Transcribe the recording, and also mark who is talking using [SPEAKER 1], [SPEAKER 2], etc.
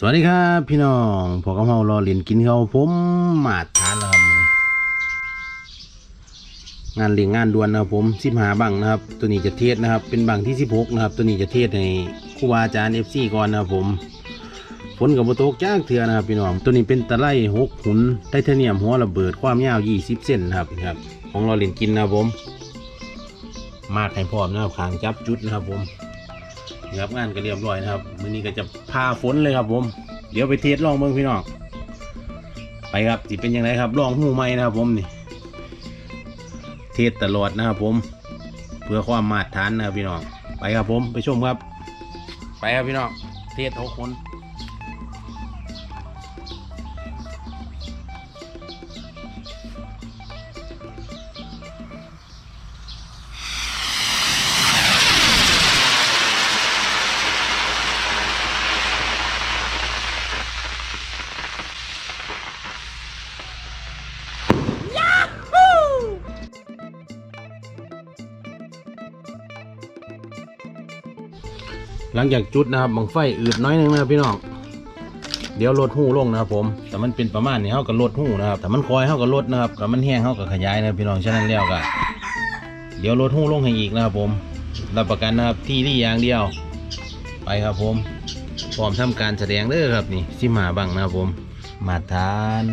[SPEAKER 1] สวัสดีครับพี่น้องพวกกะเพรารอเรียนกินเขาผมมาทานแล้วครับมื้อนี้งานเลี้ยงงานด่วนนะครับผมสิบหาบังนะครับ ตัวนี้จะเทศนะครับ เป็นบังที่สิบหกนะครับ ตัวนี้จะเทศในครูบาอาจารย์เอฟซีก่อนนะครับผมฝนกับบโตกจ้างเถื่อนะครับพี่น้องตัวนี้เป็นตะไลหกหุนไทเทเนียมหัวระเบิดความยาวยี่สิบเซนนะครับครับ ของเรอเรียนกินนะครับผม มาดให้พร้อมนะครับขางจับจุดนะครับผม นะครับงานก็เรียบร้อยนะครับมื้อนี้ก็จะพาฝนเลยครับ ผม เดี๋ยวไปเทสลองเบิ่งพี่น้องไปครับสิเป็นยังไงครับลองหูไม้นะครับ ผมนี่ เทสตลอดนะครับผม เพื่อความมาตรฐานนะครับพี่น้องไปครับผมไปชมครับ ไปครับพี่น้องเทสหกคน หลังจากจุดนะครับบังไฟอืดน้อยนึงนะพี่น้องเดี๋ยวลดหู้ลงนะครับผม แต่มันเป็นประมาณนี้เขาก็ลดหู้นะครับแต่มันคอยเขาก็ลดนะครับแต่มันแห้งเขาก็ขยายนะพี่น้องฉะนั้นแล้วก็เดี๋ยวลดหู้ลงให้อีกนะครับผมรับประกันนะครับที่นี่อย่างเดียว ไปครับผมพร้อมทำการแสดงเด้อครับนี่สิมาบังนะครับผม มาทาน